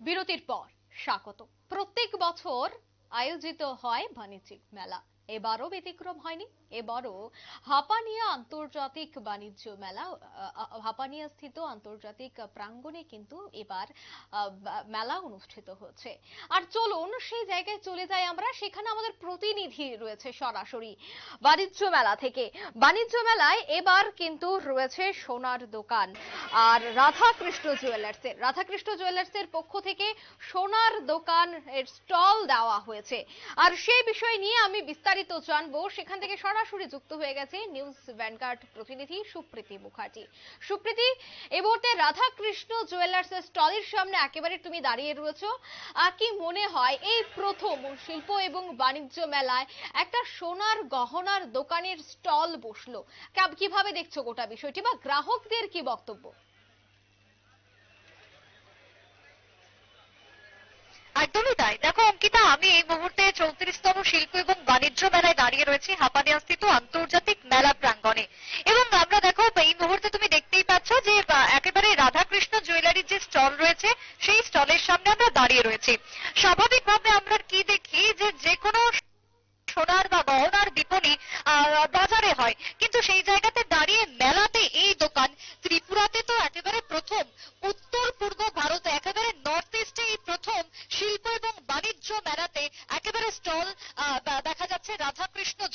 বিরতির পর স্বাগত। প্রত্যেক বছর আয়োজিত হয় বাণিজ্যিক মেলা। এবারও ব্যতিক্রম হয়নি, এবারও হাপানিয়া আন্তর্জাতিক বাণিজ্য মেলা হাপানিয়া স্থিত আন্তর্জাতিক প্রাঙ্গণে কিন্তু এবার মেলা অনুষ্ঠিত হচ্ছে। আর চলুন সেই জায়গায় চলে যাই আমরা, সেখানে আমাদের প্রতিনিধি রয়েছে সরাসরি বাণিজ্য মেলা থেকে। বাণিজ্য মেলায় এবার কিন্তু রয়েছে সোনার দোকান আর রাধাকৃষ্ণ জুয়েলার্সের। রাধাকৃষ্ণ জুয়েলার্সের পক্ষ থেকে সোনার দোকান এর স্টল দেওয়া হয়েছে। আর সেই বিষয় নিয়ে আমি বিস্তারিত জানব। সেখান থেকে সরাসরি যুক্ত হয়ে গেছে নিউজ ভ্যানগার্ড প্রতিনিধি সুপ্রীতি মুখার্জি। সুপ্রীতি এই মুহূর্তে রাধাকৃষ্ণ জুয়েলার্সের স্টলের সামনে একেবারে তুমি দাঁড়িয়ে রয়েছো। কি মনে হয় এই প্রথম শিল্প এবং বাণিজ্য মেলায় একটা সোনার গহনার দোকানের স্টল বসল? কীভাবে দেখছ গোটা বিষয়টি বা গ্রাহকদের কি বক্তব্য? একদমই তাই। দেখো, অঙ্কিতা, আমি এই মুহূর্তে চৌত্রিশতম শিল্প এবং বাণিজ্য মেলায় দাঁড়িয়ে রয়েছি হাপানিয়াস্থিত আন্তর্জাতিক মেলা প্রাঙ্গণে। এবং আমরা দেখো, এই মুহূর্তে তুমি দেখতেই পাচ্ছ যে একেবারে রাধাকৃষ্ণ জুয়েলারির যে স্টল রয়েছে, সেই স্টলের সামনে আমরা দাঁড়িয়ে রয়েছি। স্বাভাবিকভাবে আমরা কি দেখি যে যে কোনো সোনার বা গহনার বিপণী বাজারে হয়। কিন্তু সেই জায়গাতে দাঁড়িয়ে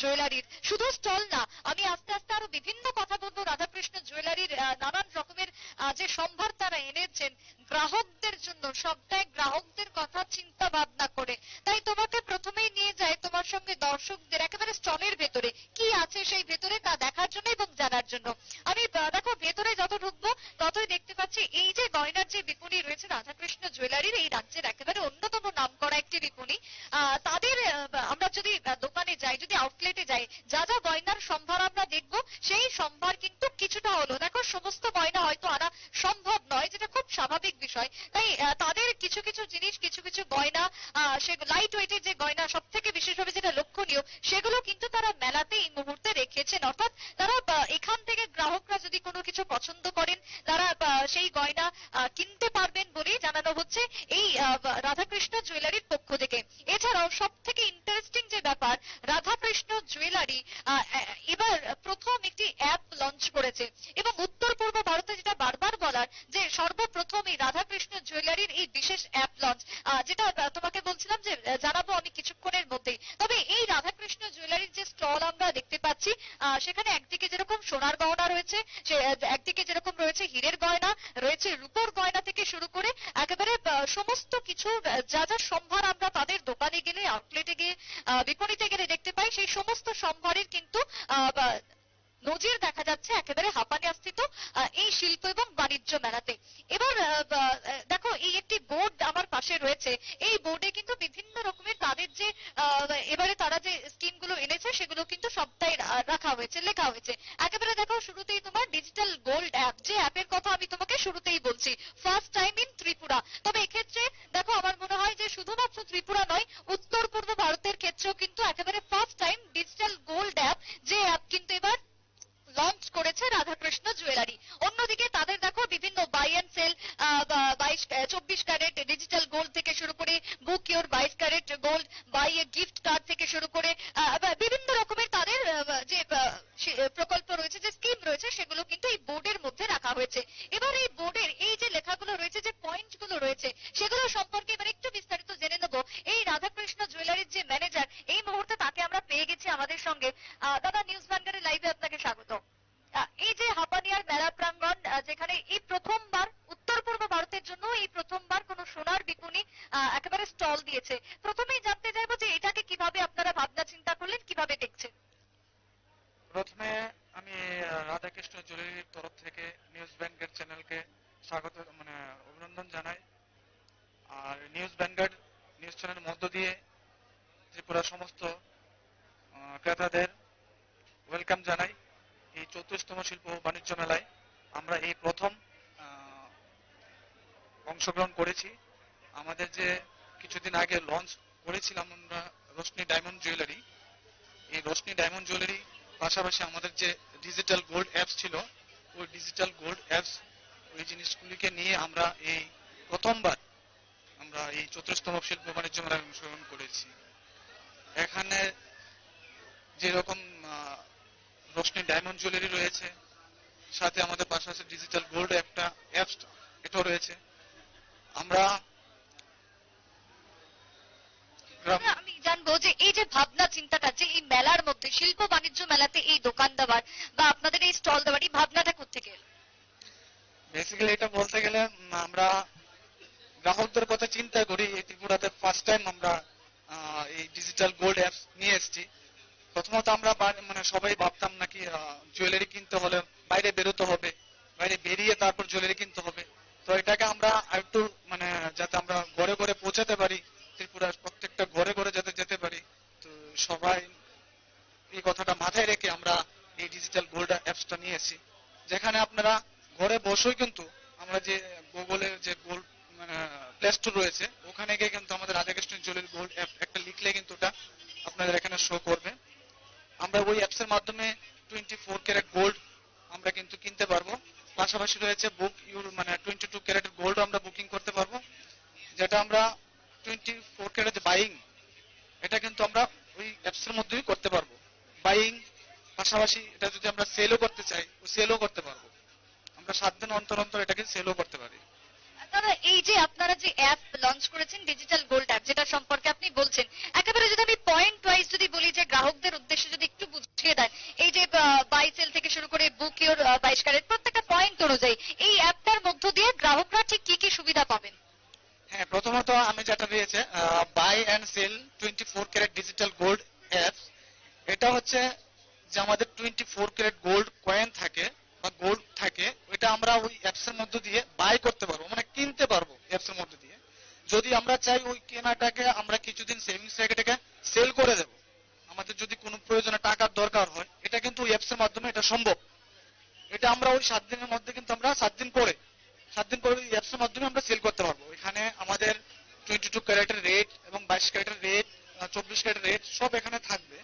জুয়েলারির। শুধু স্টল না, আমি আস্তে আস্তে আরও বিভিন্ন কথা বলব রাধাকৃষ্ণ জুয়েলারির নানান রকমের যে সম্ভার তারা এনেছেন, গ্রাহকদের জন্য, সবটাই গ্রাহকদের কথা চিন্তা ভাবনা করে। তাই তোমাকে প্রথমেই নিয়ে যায় তোমার সঙ্গে দর্শকদের, একেবারে স্টলের ভেতরে। কি আছে সেই ভেতরে তা দেখার জন্য এবং জানার জন্য। আমি দেখো, ভেতরে যত ঢুকবো, ততই দেখতে পাচ্ছি এই যে গয়নার যে বিপণী রয়েছে, রাধাকৃষ্ণ জুয়েলারির এই রাজ্যের একেবারে অন্যতম নাম করা একটি বিপণী। তাদের আমরা যদি দোকানে যাই, যদি আউটলেটে যাই, যা যা গয়নার সম্ভার আমরা দেখব, সেই সম্ভার কিন্তু কিছুটা হলো। দেখো, সমস্ত গয়না হয়তো আনা সম্ভব নয়, যেটা খুব স্বাভাবিক বিষয়। তাই তাদের কিছু কিছু জিনিস, কিছু কিছু গয়না সে লাইট ওয়েটের যে গয়না সব থেকে বিশেষভাবে যেটা লক্ষণীয়, সেগুলো কিন্তু তারা মেলাতে এই মুহূর্তে রেখেছেন। অর্থাৎ তারা এখান থেকে গ্রাহকরা যদি কোনো কিছু পছন্দ করেন, তারা সেই গয়না কিনতে পারবেন বলেই জানানো হচ্ছে এই রাধাকৃষ্ণ জুয়েলারির পক্ষ থেকে। এছাড়াও সব থেকে ইন্টারেস্টিং যে ব্যাপার, রাধাকৃষ্ণ জুয়েলারি এবার প্রথম একটি অ্যাপ লঞ্চ করেছে এবং উত্তর পূর্ব ভারতে যেটা বারবার বলার যে সর্বপ্রথম এই রাধাকৃষ্ণ জুয়েলারির এই বিশেষ অ্যাপ লঞ্চ যেটা আহ, তোমাকে বলছিলাম যে আহ, জানাব আমি কিছুক্ষণের মধ্যেই তবে এই রাধাকৃষ্ণ জুয়েলারির যে স্টল আমরা দেখতে পাচ্ছি আহ, সেখানে একদিকে যেরকম সোনার গয়না রয়েছে সে আহ, একদিকে যেরকম রয়েছে হীরের গয়না রয়েছে রূপোর গয়না থেকে শুরু করে একেবারে আহ, সমস্ত কিছু আহ, যা যা সম্ভার আমরা তাদের দোকানে গেলে আউটলেটে গিয়ে আহ, বিপণীতে গেলে দেখতে পাই সেই সমস্ত সম্ভারের কিন্তু আহ, বা- নজির দেখা যাচ্ছে একেবারে হাপানিয়াস্থিত আহ, এই শিল্প এবং বাণিজ্য মেলাতে। এবার দেখো এই একটি বোর্ড আমার পাশে রয়েছে। এই বোর্ডে কিন্তু বিভিন্ন রকমের তাদের যে এবারে তারা যে স্কিমগুলো এনেছে সেগুলো কিন্তু সবটাই রাখা হয়েছে লেখা হয়েছে। একেবারে দেখো শুরুতেই তোমার ডিজিটাল গোল্ড অ্যাপ যে অ্যাপের কথা আমি তোমাকে শুরুতেই বলছি ফার্স্ট টাইম ইন ত্রিপুরা। তবে এক্ষেত্রে দেখো আমার মনে হয় যে শুধুমাত্র ত্রিপুরা নয় উত্তর পূর্ব ভারতের ক্ষেত্রেও কিন্তু একেবারে first time digital gold app যে অ্যাপ কিন্তু এবার লঞ্চ করেছে রাধাকৃষ্ণ জুয়েলারি অন্যদিকে তাদের দেখো বিভিন্ন বাই অ্যান্ড সেল বাইশ চব্বিশ ক্যারেট ডিজিটাল গোল্ড থেকে শুরু করে বুক ইয়োর বাইশ carat gold buy a gift card থেকে শুরু করে বিভিন্ন রকমের তাদের যে প্রকল্প রয়েছে, যে স্কিম রয়েছে, সেগুলো কিন্তু এই বোর্ডের মধ্যে রাখা হয়েছে। এবার এই বোর্ডের এই যে লেখাগুলো রয়েছে, যে পয়েন্টগুলো রয়েছে, সেগুলো সম্পর্কে এবার একটু বিস্তারিত জেনে নেব। এই রাধাকৃষ্ণ জুয়েলারির যে ম্যানেজার এই মুহূর্তে তাকে আমরা পেয়ে গেছি আমাদের সঙ্গে আহ, দাদা নিউজ ভ্যানগারের লাইভে আপনাকে স্বাগত আহ, এই যে হাপানিয়ার মেলা প্রাঙ্গণ আহ, যেখানে এই প্রথমবার উত্তর পূর্ব ভারতের জন্য এই প্রথমবার কোন সোনার বিপণী আহ, একেবারে স্টল দিয়েছে প্রথমেই জানতে চাইব যে এটাকে কীভাবে আপনারা ভাবনা চিন্তা করলেন কীভাবে দেখছেন প্রথমে আমি আহ, রাধাকৃষ্ণ জুয়েলারির তরফ থেকে নিউজ ব্যাংকের চ্যানেলকে স্বাগত মানে অভিনন্দন জানাই আর নিউজ ব্যাংকার চ্যানেলের মধ্য দিয়ে ত্রিপুরার সমস্ত ক্রেতাদের ওয়েলকাম জানাই। এই চৌত্রিশতম শিল্প বাণিজ্য মেলায় আমরা এই প্রথম অংশগ্রহণ করেছি। আমাদের যে কিছুদিন আগে লঞ্চ করেছিলাম আমরা রোশনি ডায়মন্ড জুয়েলারি এই রোশনি ডায়মন্ড জুয়েলারি পাশাপাশি আমাদের যে ডিজিটাল গোল্ড অ্যাপস ছিল, ওই ডিজিটাল গোল্ড অ্যাপস ওই জিনিসগুলিকে নিয়ে আমরা এই প্রথমবার এই চতুর্থতম শিল্প বাণিজ্য মেলায় অংশগ্রহণ করেছি এখানে যেরকম রোশনি ডায়মন্ড জুয়েলারি রয়েছে সাথে আমাদের পাশে আছে ডিজিটাল গোল্ড একটা অ্যাপস এটাও রয়েছে আমরা আচ্ছা, আমি জানব যে এই যে ভাবনা চিন্তাটা যে এই মেলার মধ্যে শিল্প বাণিজ্য মেলাতে এই দোকান দেওয়ার বা আপনাদের এই স্টল দেওয়ার এই ভাবনাটা কোথেকে? বেসিক্যালি এটা বলতে গেলে আমরা গ্রাহকদের কথা চিন্তা করি, এই ত্রিপুরাতে ফার্স্ট টাইম আমরা এই ডিজিটাল গোল্ড অ্যাপস নিয়ে এসেছি। প্রথমত আমরা মানে সবাই ভাবতাম নাকি জুয়েলারি কিনতে হলে বাইরে বেরোতে হবে, বাইরে বেরিয়ে তারপর জুয়েলারি কিনতে হবে। তো এটাকে আমরা একটু মানে যাতে আমরা ঘরে ঘরে পৌঁছাতে পারি, ত্রিপুরার প্রত্যেকটা ঘরে ঘরে যাতে যেতে পারি, তো সবাই এই কথাটা মাথায় রেখে আমরা এই ডিজিটাল গোল্ড অ্যাপসটা নিয়ে এসেছি। যেখানে আপনারা ঘরে বসেই কিন্তু আমরা যে গুগলের যে গোল্ড প্লে স্টোর রয়েছে। ওখানে গিয়ে কিন্তু আমাদের রাধাকৃষ্ণ জুয়েলারি গোল্ড অ্যাপ একটা লিখলে কিন্তু ওটা আপনাদের এখানে শো করবে। আমরা ওই অ্যাপস এর মাধ্যমে টোয়েন্টি ফোর ক্যারেট গোল্ড আমরা কিন্তু কিনতে পারব। পাশাপাশি রয়েছে বুক ইউর মানে টোয়েন্টি টু ক্যারেটের গোল্ড আমরা বুকিং করতে পারব। যেটা আমরা টোয়েন্টি ফোর ক্যারেট বাইং এটা কিন্তু আমরা ওই অ্যাপস এর মধ্যেই করতে পারব। বাইং পাশাপাশি এটা যদি আমরা সেলও করতে চাই সেলও করতে পারব। আমরা সাত দিন অন্তর অন্তর এটাকে সেলও করতে পারি। দাদা এই যে আপনারা যে অ্যাপ লঞ্চ করেছেন ডিজিটাল গোল্ড অ্যাপ যেটা সম্পর্কে আপনি বলছেন, একেবারে যদি আমি পয়েন্ট ওয়াইজ যদি বলি যে গ্রাহকদের উদ্দেশ্যে যদি একটু বুঝিয়ে দেন এই যে বাই সেল থেকে শুরু করে বুক ইউর বাইশ ক্যারেট প্রত্যেকটা পয়েন্ট অনুযায়ী, এই অ্যাপটার মধ্য দিয়ে গ্রাহকরা ঠিক কি কি সুবিধা পাবেন? হ্যাঁ প্রথমত আমি যেটা রয়েছে buy and sale twenty four carat digital gold apps এটা হচ্ছে যে আমাদের twenty four carat gold coin থাকে বা গোল্ড থাকে, ওইটা আমরা ওই অ্যাপস এর মধ্যে দিয়ে বাই করতে পারব মানে কিনতে পারব অ্যাপস এর মধ্যে দিয়ে। যদি আমরা চাই ওই কেনাটাকে আমরা কিছুদিন সেভিংস রেখে সেল করে দেব। আমাদের যদি কোনো প্রয়োজনে টাকার দরকার হয়, এটা কিন্তু ওই অ্যাপস এর মাধ্যমে এটা সম্ভব। এটা আমরা ওই সাত দিনের মধ্যে কিন্তু আমরা সাত দিন পরে সাত দিন পরে ওই অ্যাপস এর মাধ্যমে আমরা সেল করতে পারব। এখানে আমাদের টোয়েন্টি টু ক্যারেটের রেট এবং বাইশ ক্যারেটের রেট চব্বিশ ক্যারেটের রেট সব এখানে থাকবে।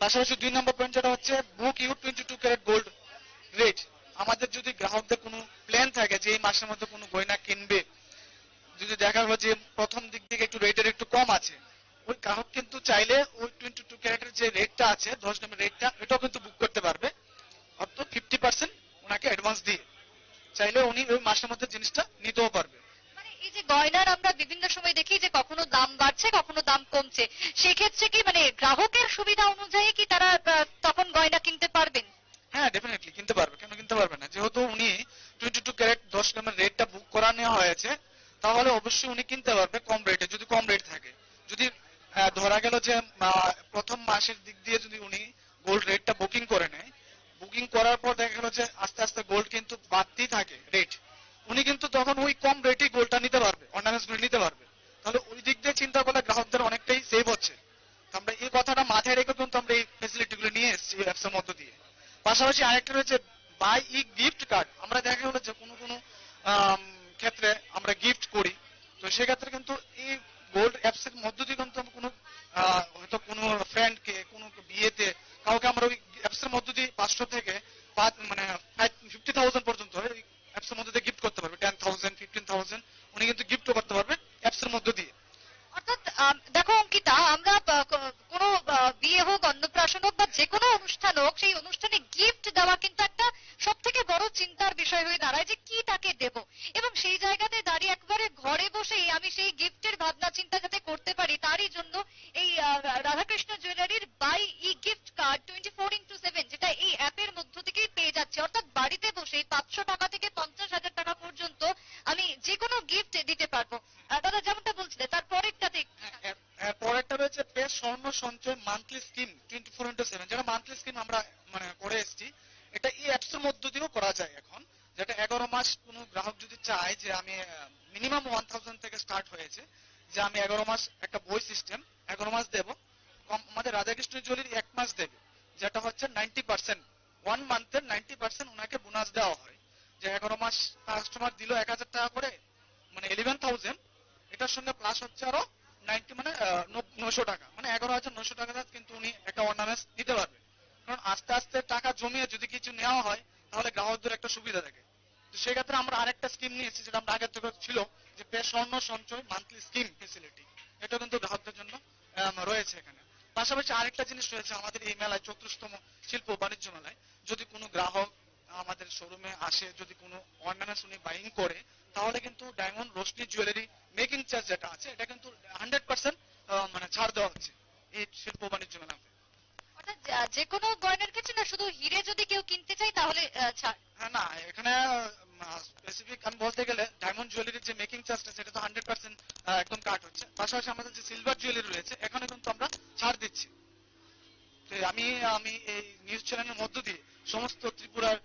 পাশাপাশি দুই নম্বর পয়েন্ট যেটা হচ্ছে book you twenty two carat gold rate আমাদের যদি গ্রাহকদের কোনো প্ল্যান থাকে যে এই মাসের মধ্যে কোনো গয়না কিনবে, যদি দেখা গেলো যে প্রথম দিক থেকে একটু রেটের একটু কম আছে, ওই গ্রাহক কিন্তু চাইলে ওই টোয়েন্টি টু ক্যারেটের যে রেটটা আছে, দশ নম্বর রেটটা এটাও কিন্তু বুক করতে পারবে। অর্থাৎ ফিফটি পার্সেন্ট ওনাকে অ্যাডভান্স দিয়ে। চাইলে উনি ওই মাসের মধ্যে জিনিসটা নিতেও পারবে। মানে এই যে গয়নার আমরা বিভিন্ন সময় দেখি যে কখনো দাম বাড়ছে, কখনো দাম কমছে। সেক্ষেত্রে কি মানে গ্রাহকের সুবিধা অনুযায়ী কি তারা আহ, তখন গয়না কিনতে পারবেন হ্যাঁ ডেফিনেটলি কিনতে পারবে কেন কিনতে পারবে না যেহেতু উনি টোয়েন্টি টু ক্যারেট দশ গ্রামের রেটটা বুক করা নেওয়া হয়েছে তাহলে অবশ্যই উনি কিনতে পারবে কম রেটে যদি কম রেট থাকে। যদি ধরা গেল যে প্রথম মাসের দিক দিয়ে যদি উনি গোল্ড রেটটা বুকিং করে নেয় বুকিং করার পর দেখা গেল যে, আস্তে আস্তে গোল্ড কিন্তু বাড়তেই থাকে রেট উনি কিন্তু তখন ওই কম রেটেই গোল্ডটা নিতে পারবে অর্নামেন্টসগুলো নিতে পারবে। তাহলে ওই দিক দিয়ে চিন্তা করলে গ্রাহকদের অনেকটাই সেভ হচ্ছে। আমরা এই কথাটা মাথায় রেখে কিন্তু আমরা এই ফেসিলিটি গুলো নিয়ে এসেছি অ্যাপস এর মধ্য দিয়ে। পাশাপাশি আরেকটা রয়েছে বাই ই গিফট কার্ড আমরা দেখা গেলো যে কোনো কোনো ক্ষেত্রে আমরা গিফট করি। তো সেক্ষেত্রে কিন্তু এই গোল্ড অ্যাপস এর মধ্য দিয়ে কিন্তু কোনো হয়তো কোনো ফ্রেন্ডকে কোনো বিয়েতে, কাউকে আমরা ওই অ্যাপস এর মধ্য দিয়ে পাঁচশো থেকে মানে ফিফটি থাউজেন্ড পর্যন্ত অ্যাপস এর মধ্যে দিয়ে গিফট করতে পারবে টেন থাউজেন্ড ফিফটিন থাউজেন্ড উনি কিন্তু গিফটও করতে পারবে অ্যাপস এর মধ্য দিয়ে অর্থাৎ আম, দেখো অঙ্কিতা আমরা আহ, ক- কোনো আহ, বিয়ে হোক অন্নপ্রাশন হোক বা যে কোনো অনুষ্ঠান হোক সেই অনুষ্ঠানে গিফট দেওয়া কিন্তু একটা সব থেকে বড় চিন্তার বিষয় হয়ে দাঁড়ায় যে কি তাকে দেব এবং সেই জায়গাতে দাঁড়িয়ে একবারে ঘরে বসেই আমি সেই গিফটের ভাবনা চিন্তা যাতে করতে পারি। তারই জন্য এই Radhakrishna জুয়েলারির buy e gift card twenty four into seven যেটা এই অ্যাপের মধ্য থেকেই পেয়ে যাচ্ছে। অর্থাৎ বাড়িতে বসেই পাঁচশো টাকা থেকে পঞ্চাশ হাজার টাকা পর্যন্ত আমি যে কোনো গিফট দিতে পারব। দাদা, যেমনটা বলছিলে, তার পরেরটাতে এর- এর পরেরটা রয়েছে বেশ স্বর্ণ সঞ্চয় monthly scheme twenty four into seven যেটা মান্থলি স্কিম আমরা মানে করে এসেছি। এটা এই অ্যাপস এর মধ্য দিয়েও করা যায় এখন। যেটা এগারো মাস কোনো গ্রাহক যদি চায় যে আমি মিনিমাম ওয়ান থাউজেন্ড থেকে স্টার্ট হয়েছে, যে আমি এগারো মাস একটা বই সিস্টেম এগারো মাস দেব। আমাদের রাধাকৃষ্ণ জুয়েলারি এক মাস দেবে, যেটা হচ্ছে নাইনটি পার্সেন্ট ওয়ান মান্থের নাইনটি পার্সেন্ট ওনাকে বোনাস দেওয়া হয়। যে এগারো মাস কাস্টমার দিল এক হাজার টাকা করে মানে ইলেভেন থাউজেন্ড এটার সঙ্গে প্লাস হচ্ছে আরও নাইনটি মানে নশো টাকা। মানে এগারো হাজার নশো টাকা কিন্তু উনি একটা অর্নামেন্টস দিতে পারবে। কারণ আস্তে আস্তে টাকা জমিয়ে যদি কিছু নেওয়া হয়, তাহলে গ্রাহকদের একটা সুবিধা থাকে। সেক্ষেত্রে আমরা আরেকটা স্কিম নিয়েছি যেটা আমরা আগের থেকে ছিল যে স্বর্ণ সঞ্চয় মান্থলি স্কিম ফেসিলিটি এটা কিন্তু গ্রাহকদের জন্য রয়েছে এখানে। পাশাপাশি আরেকটা জিনিস রয়েছে আমাদের এই মেলায় চৌত্রিশতম শিল্প বাণিজ্য মেলায়। যদি কোনো গ্রাহক আমাদের শোরুমে আসে যদি কোনো অর্নামেন্টস উনি বাইং করে তাহলে কিন্তু diamond Roshni jewellery making charge যেটা আছে এটা কিন্তু হান্ড্রেড পার্সেন্ট মানে ছাড় দেওয়া হচ্ছে এই শিল্প বাণিজ্য মেলাতে। যে কোনো গয়নার ক্ষেত্রে না শুধু হিরে যদি কেউ কিনতে চায় তাহলে ছাড়। হ্যাঁ না এখানে স্পেসিফিক আমি বলতে গেলে ডায়মন্ড জুয়েলারির যে মেকিং চার্জটা সেটা তো হান্ড্রেড পার্সেন্ট একদম কাট হচ্ছে। পাশাপাশি আমাদের যে সিলভার জুয়েলারি রয়েছে, এখানে কিন্তু আমরা ছাড় দিচ্ছি। তো আমি আমি এই নিউজ চ্যানেলের মধ্য দিয়ে সমস্ত ত্রিপুরার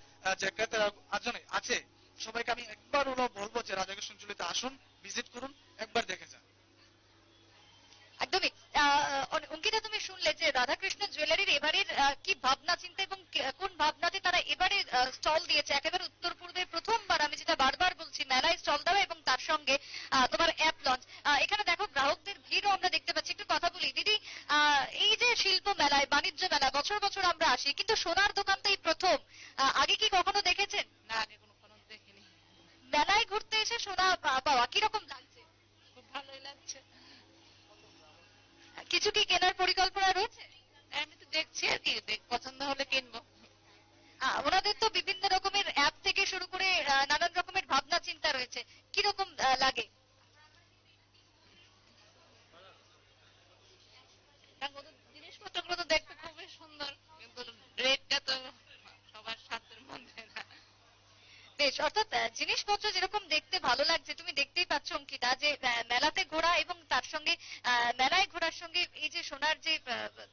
যে ক্রেতারা আজনে আছে, সবাইকে আমি একবার হলো বলব যে রাধাকৃষ্ণ জুয়েলারিতে আসুন ভিজিট করুন, একবার দেখে যান। একদমই। অঙ্কিতা, তুমি শুনলে যে রাধাকৃষ্ণ জুয়েলারির এবারের কি ভাবনা, চিন্তা এবং কোন ভাবনাতে তারা এবারে স্টল দিয়েছে? একেবারে উত্তর প্রথমবার আমি যেটা বারবার বলছি মেলায় স্টল দেওয়া এবং তার সঙ্গে তোমার অ্যাপ লঞ্চ এখানে দেখো গ্রাহকদের ভিড়ও আমরা দেখতে পাচ্ছি। একটু কথা বলি দিদি এই যে শিল্প মেলায় বাণিজ্য মেলা বছর বছর আমরা আসি কিন্তু সোনার দোকান তো এই প্রথম। আগে কি কখনো দেখেছেন? না আগে কোনো কোনো দেখিনি। মেলায় ঘুরতে এসে সোনা পাওয়া কীরকম লাগছে? খুব ভালোই লাগছে। কিছু কি কেনার পরিকল্পনা রয়েছে? আমি তো দেখছি আর কি পছন্দ হলে কিনবো। ওনাদের তো বিভিন্ন রকমের অ্যাপ থেকে শুরু করে নানান রকমের ভাবনা, চিন্তা রয়েছে। কীরকম লাগে? জিনিসপত্রগুলো তো দেখতে খুবই সুন্দর। কিন্তু রেটটা তো সবার সাধ্যের মধ্যে না বেশ অর্থাৎ জিনিসপত্র যেরকম দেখতে ভালো লাগছে, তুমি দেখতেই পাচ্ছ, অঙ্কিতা, যে মেলাতে ঘোরা এবং তার সঙ্গে মেলায় ঘোরার সঙ্গে এই যে সোনার যে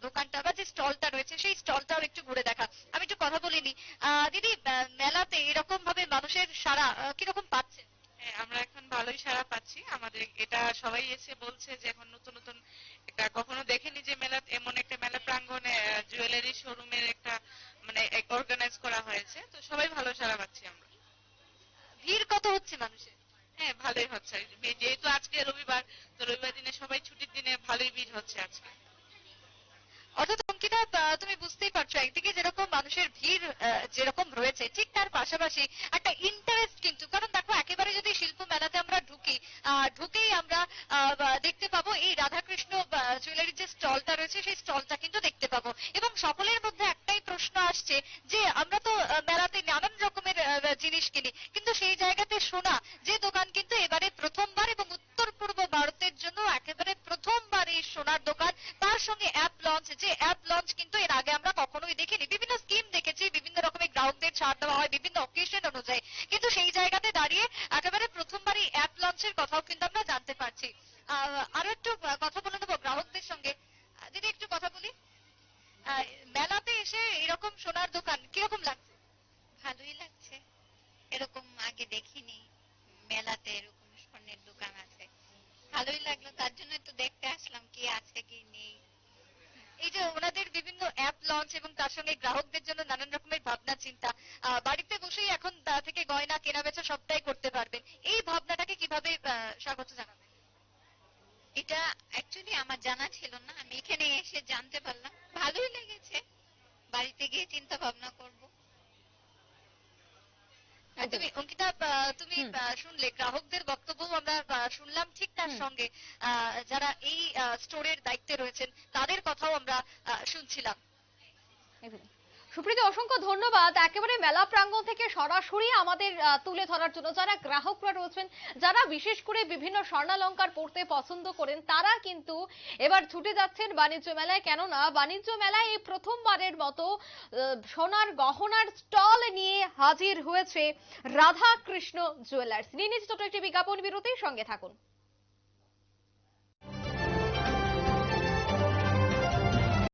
দোকানটা বা যে স্টলটা রয়েছে, সেই স্টলটাও একটু ঘুরে দেখা। আমি একটু কথা বলিনি। দিদি মেলাতে এরকম ভাবে মানুষের সারা কীরকম পাচ্ছে হ্যাঁ আমরা এখন ভালোই সাড়া পাচ্ছি। আমাদের, এটা সবাই এসে বলছে যে, এখন নতুন নতুন একটা কখনো দেখেনি যে মেলা এমন একটা মেলা প্রাঙ্গণে জুয়েলারি শোরুমের একটা মানে অর্গানাইজ করা হয়েছে। তো সবাই ভালো সাড়া পাচ্ছি আমরা। ভিড় কত হচ্ছে মানুষের? হ্যাঁ ভালোই হচ্ছে। যেহেতু আজকে রবিবার তো রবিবার দিনে সবাই ছুটির দিনে ভালোই ভিড় হচ্ছে আজকে। অর্থাৎ অঙ্কিতা তুমি বুঝতেই পারছ একদিকে যেরকম মানুষের ভিড় যেরকম রয়েছে ঠিক তার পাশাপাশি একটা ইন্টারেস্ট কিন্তু কারণ দেখো একেবারে যদি শিল্প মেলাতে আমরা ঢুকি ঢুকেই আমরা দেখতে পাবো এই রাধাকৃষ্ণ জুয়েলারির যে স্টলটা রয়েছে সেই স্টলটা কিন্তু দেখতে পাবো। এবং সকলের মধ্যে একটাই প্রশ্ন আসছে যে আমরা তো রকমের কিনি কিন্তু সেই জায়গাতে সোনা যে দোকান কিন্তু এবারে প্রথমবার এবং উত্তর পূর্ব ভারতের জন্য একেবারে প্রথমবার এই সোনার দোকান। তার সঙ্গে অ্যাপ লঞ্চ যে অ্যাপ লঞ্চ কিন্তু এর আগে আমরা কখনোই দেখিনি। বিভিন্ন স্কিম দেখেছি, বিভিন্ন রকমের গ্রাহকদের ছাড় দেওয়া হয়, বিভিন্ন অকেশন অনুযায়ী। কিন্তু সেই জায়গাতে দাঁড়িয়ে একেবারে প্রথমবার এই অ্যাপ লঞ্চের কথাও কিন্তু আমরা জানতে পারছি। আরও একটু কথা বলে নেব গ্রাহকদের সঙ্গে। দিদি, একটু কথা বলি। মেলাতে এসে এরকম সোনার দোকান কীরকম লাগছে? ভালোই লাগছে। এরকম আগে দেখিনি। মেলাতে এরকম স্বর্ণের দোকান আছে। ভালোই লাগল, তার জন্য তো দেখতে আসলাম কি আছে কি নেই। এই যে ওনাদের বিভিন্ন অ্যাপ লঞ্চ এবং তার সঙ্গে গ্রাহকদের জন্য নানান রকমের ভাবনা, চিন্তা বাড়িতে বসেই এখন তা থেকে গয়না কেনা বেচা সবটাই করতে পারবেন। এই ভাবনাটাকে কীভাবে স্বাগত জানাবেন? এটা অ্যাকচুয়ালি আমার জানা ছিল না। আমি এখানে এসে জানতে পারলাম। ভালোই লেগেছে। বাড়িতে গিয়ে চিন্তা ভাবনা করব। তুমি অঙ্কিতা তুমি শুনলে গ্রাহকদের বক্তব্য আমরা শুনলাম ঠিক তার সঙ্গে। আহ, যারা এই স্টোরের দায়িত্বে রয়েছেন তাদের কথাও আমরা শুনছিলাম। সুপ্রীতি, অসংখ্য ধন্যবাদ। একেবারে মেলা প্রাঙ্গণ থেকে সরাসরি আমাদের তুলে ধরার জন্য যারা গ্রাহকরা রয়েছেন, যারা বিশেষ করে বিভিন্ন স্বর্ণালঙ্কার পড়তে পছন্দ করেন, তারা কিন্তু এবার ছুটে যাচ্ছেন বাণিজ্য মেলায়। কেননা, বাণিজ্য মেলায় এই প্রথমবারের মতো সোনার গহনার স্টল নিয়ে হাজির হয়েছে রাধা কৃষ্ণ জুয়েলার্স। নিয়ে নিচ্ছে ছোট একটি বিজ্ঞাপন বিরতির সঙ্গে থাকুন।